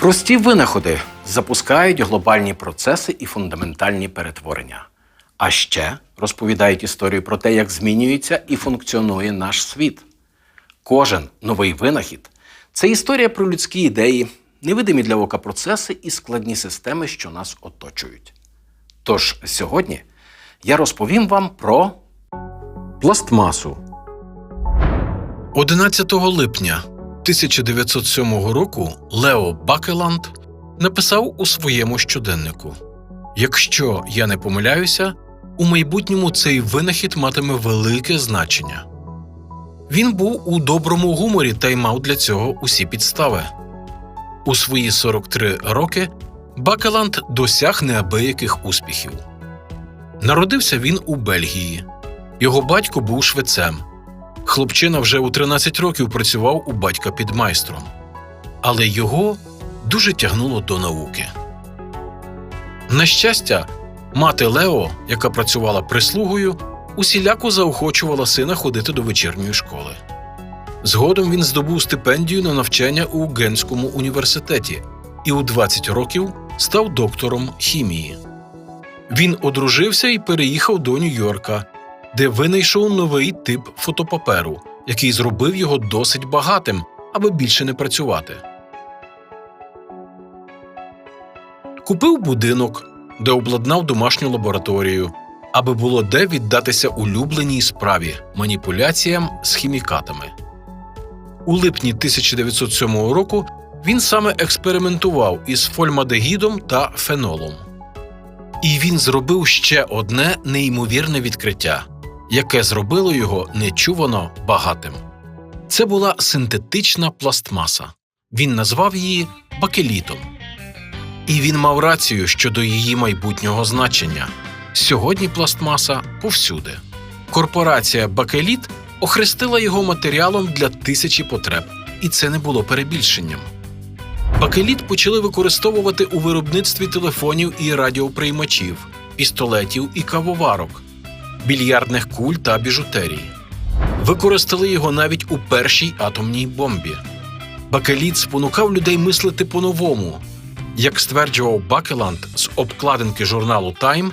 Прості винаходи запускають глобальні процеси і фундаментальні перетворення. А ще розповідають історію про те, як змінюється і функціонує наш світ. Кожен новий винахід це історія про людські ідеї, невидимі для ока процеси і складні системи, що нас оточують. Тож сьогодні я розповім вам про пластмасу. 11 липня 1907 року Лео Бакеланд написав у своєму щоденнику: Якщо я не помиляюся, у майбутньому цей винахід матиме велике значення. Він був у доброму гуморі та й мав для цього усі підстави. У свої 43 роки Бакеланд досяг неабияких успіхів. Народився він у Бельгії. Його батько був швецем. Хлопчина вже у 13 років працював у батька під майстром, але його дуже тягнуло до науки. На щастя, мати Лео, яка працювала прислугою, усіляко заохочувала сина ходити до вечірньої школи. Згодом він здобув стипендію на навчання у Генському університеті і у 20 років став доктором хімії. Він одружився і переїхав до Нью-Йорка, де винайшов новий тип фотопаперу, який зробив його досить багатим, аби більше не працювати. Купив будинок, де обладнав домашню лабораторію, аби було де віддатися улюбленій справі маніпуляціям з хімікатами. У липні 1907 року він саме експериментував із фольмадегідом та фенолом. І він зробив ще одне неймовірне відкриття, яке зробило його нечувано багатим. Це була синтетична пластмаса. Він назвав її бакелітом. І він мав рацію щодо її майбутнього значення. Сьогодні пластмаса повсюди. Корпорація Бакеліт охрестила його матеріалом для тисячі потреб, і це не було перебільшенням. Бакеліт почали використовувати у виробництві телефонів і радіоприймачів, пістолетів і кавоварок, більярдних куль та біжутерії. Використали його навіть у першій атомній бомбі. Бакеліт спонукав людей мислити по-новому. Як стверджував Бакеланд з обкладинки журналу Time,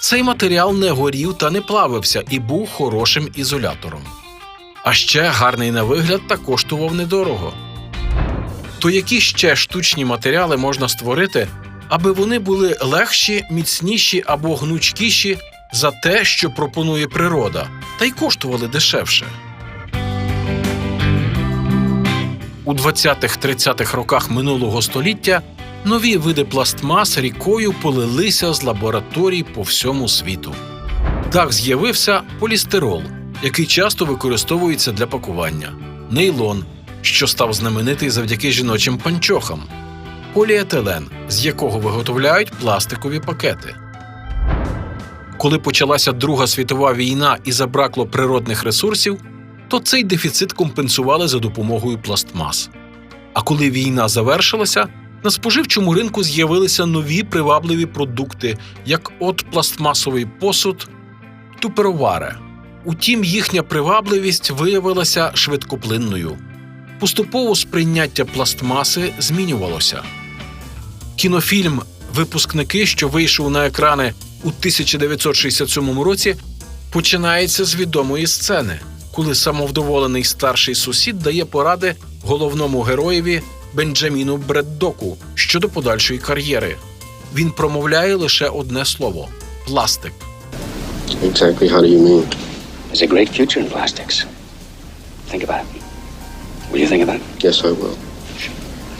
цей матеріал не горів та не плавився і був хорошим ізолятором. А ще гарний на вигляд та коштував недорого. То які ще штучні матеріали можна створити, аби вони були легші, міцніші або гнучкіші за те, що пропонує природа, та й коштували дешевше. У 20-30-х роках минулого століття нові види пластмас рікою полилися з лабораторій по всьому світу. Так з'явився полістирол, який часто використовується для пакування, нейлон, що став знаменитий завдяки жіночим панчохам, поліетилен, з якого виготовляють пластикові пакети. Коли почалася Друга світова війна і забракло природних ресурсів, то цей дефіцит компенсували за допомогою пластмас. А коли війна завершилася, на споживчому ринку з'явилися нові привабливі продукти, як от пластмасовий посуд, тупероваре. Утім, їхня привабливість виявилася швидкоплинною. Поступово сприйняття пластмаси змінювалося. Кінофільм Випускники, що вийшов на екрани у 1967 році, починається з відомої сцени, коли самовдоволений старший сусід дає поради головному героєві Бенджаміну Бреддоку щодо подальшої кар'єри. Він промовляє лише одне слово пластик. Exactly how do you mean? There's a great future in plastics. Think about it. Will you think about it? Yes, I will.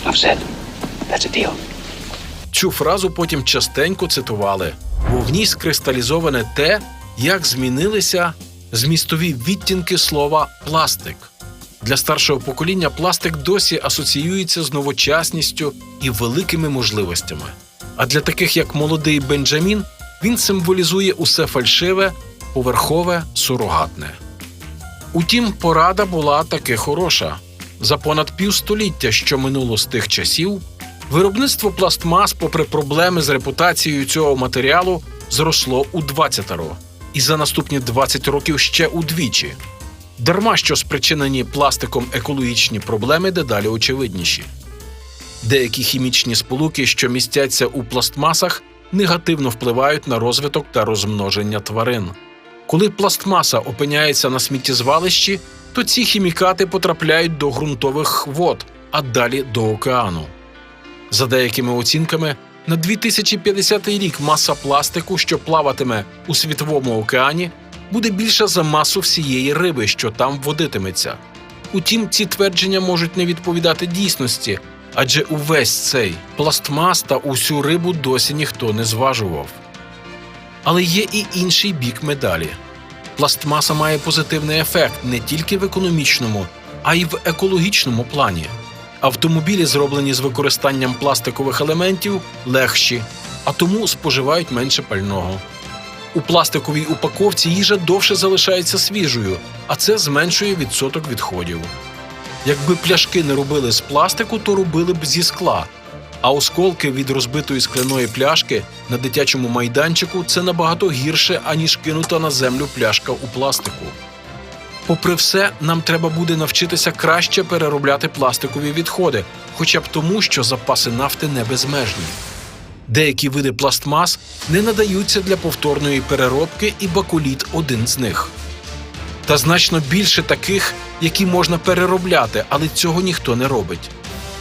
Enough said. That's a deal. Цю фразу потім частенько цитували, бо в ній скристалізоване те, як змінилися змістові відтінки слова пластик. Для старшого покоління пластик досі асоціюється з новочасністю і великими можливостями. А для таких, як молодий Бенджамін, він символізує усе фальшиве, поверхове, сурогатне. Утім, порада була таки хороша. За понад півстоліття, що минуло з тих часів, виробництво пластмас, попри проблеми з репутацією цього матеріалу, зросло у 20 і за наступні 20 років ще удвічі. Дарма що спричинені пластиком екологічні проблеми дедалі очевидніші. Деякі хімічні сполуки, що містяться у пластмасах, негативно впливають на розвиток та розмноження тварин. Коли пластмаса опиняється на сміттєзвалищі, то ці хімікати потрапляють до ґрунтових вод, а далі до океану. За деякими оцінками, на 2050 рік маса пластику, що плаватиме у світовому океані, буде більша за масу всієї риби, що там водитиметься. Утім, ці твердження можуть не відповідати дійсності, адже увесь цей пластмас та усю рибу досі ніхто не зважував. Але є і інший бік медалі. Пластмаса має позитивний ефект не тільки в економічному, а й в екологічному плані. Автомобілі, зроблені з використанням пластикових елементів, легші, а тому споживають менше пального. У пластиковій упаковці їжа довше залишається свіжою, а це зменшує відсоток відходів. Якби пляшки не робили з пластику, то робили б зі скла. А осколки від розбитої скляної пляшки на дитячому майданчику це набагато гірше, аніж кинута на землю пляшка у пластику. Попри все, нам треба буде навчитися краще переробляти пластикові відходи, хоча б тому, що запаси нафти не безмежні. Деякі види пластмас не надаються для повторної переробки, і бакуліт один з них. Та значно більше таких, які можна переробляти, але цього ніхто не робить.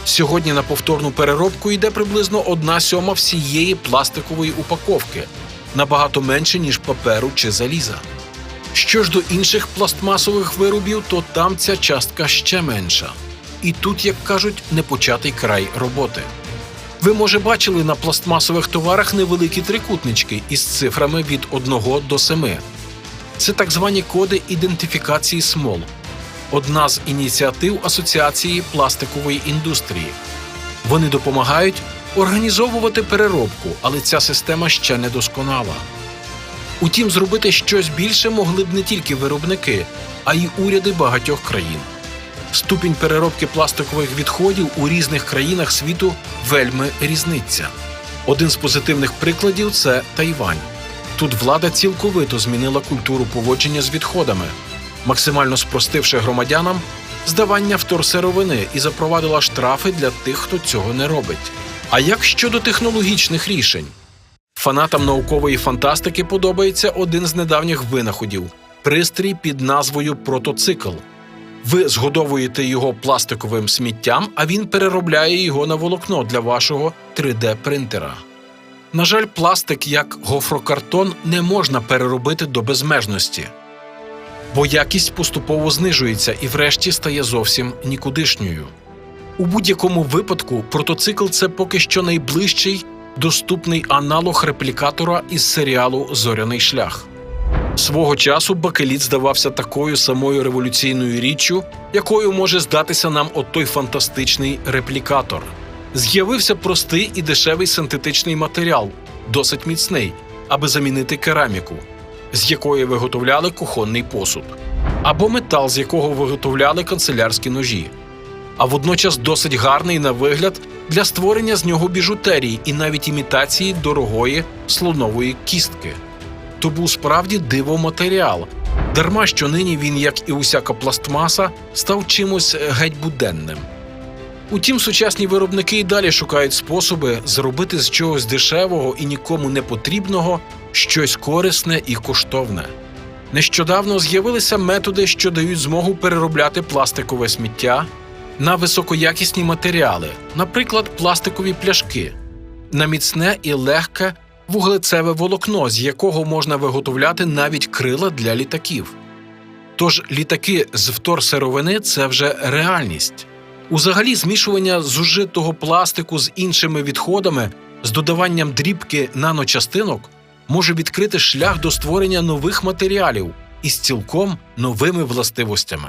Сьогодні на повторну переробку йде приблизно одна сьома всієї пластикової упаковки, набагато менше, ніж паперу чи заліза. Що ж до інших пластмасових виробів, то там ця частка ще менша. І тут, як кажуть, непочатий край роботи. Ви, може, бачили на пластмасових товарах невеликі трикутнички із цифрами від 1 до 7. Це так звані коди ідентифікації смол, одна з ініціатив Асоціації пластикової індустрії. Вони допомагають організовувати переробку, але ця система ще не досконала. Утім, зробити щось більше могли б не тільки виробники, а й уряди багатьох країн. Ступінь переробки пластикових відходів у різних країнах світу вельми різниця. Один з позитивних прикладів це Тайвань. Тут влада цілковито змінила культуру поводження з відходами, максимально спростивши громадянам здавання вторсировини і запровадила штрафи для тих, хто цього не робить. А як щодо технологічних рішень? Фанатам наукової фантастики подобається один з недавніх винаходів пристрій під назвою протоцикл. Ви згодовуєте його пластиковим сміттям, а він переробляє його на волокно для вашого 3D-принтера. На жаль, пластик, як гофрокартон, не можна переробити до безмежності, бо якість поступово знижується і врешті стає зовсім нікудишньою. У будь-якому випадку протоцикл це поки що найближчий доступний аналог реплікатора із серіалу Зоряний шлях. Свого часу бакеліт здавався такою самою революційною річчю, якою може здатися нам от той фантастичний реплікатор. З'явився простий і дешевий синтетичний матеріал, досить міцний, аби замінити кераміку, з якої виготовляли кухонний посуд, або метал, з якого виготовляли канцелярські ножі а водночас досить гарний на вигляд для створення з нього біжутерії і навіть імітації дорогої слонової кістки. То був справді дивоматеріал, дарма що нині він, як і усяка пластмаса, став чимось геть буденним. Утім, сучасні виробники й далі шукають способи зробити з чогось дешевого і нікому не потрібного щось корисне і коштовне. Нещодавно з'явилися методи, що дають змогу переробляти пластикове сміття на високоякісні матеріали, наприклад, пластикові пляшки, на міцне і легке вуглецеве волокно, з якого можна виготовляти навіть крила для літаків. Тож літаки з вторсировини це вже реальність. Узагалі, змішування зужитого пластику з іншими відходами з додаванням дрібки наночастинок може відкрити шлях до створення нових матеріалів із цілком новими властивостями.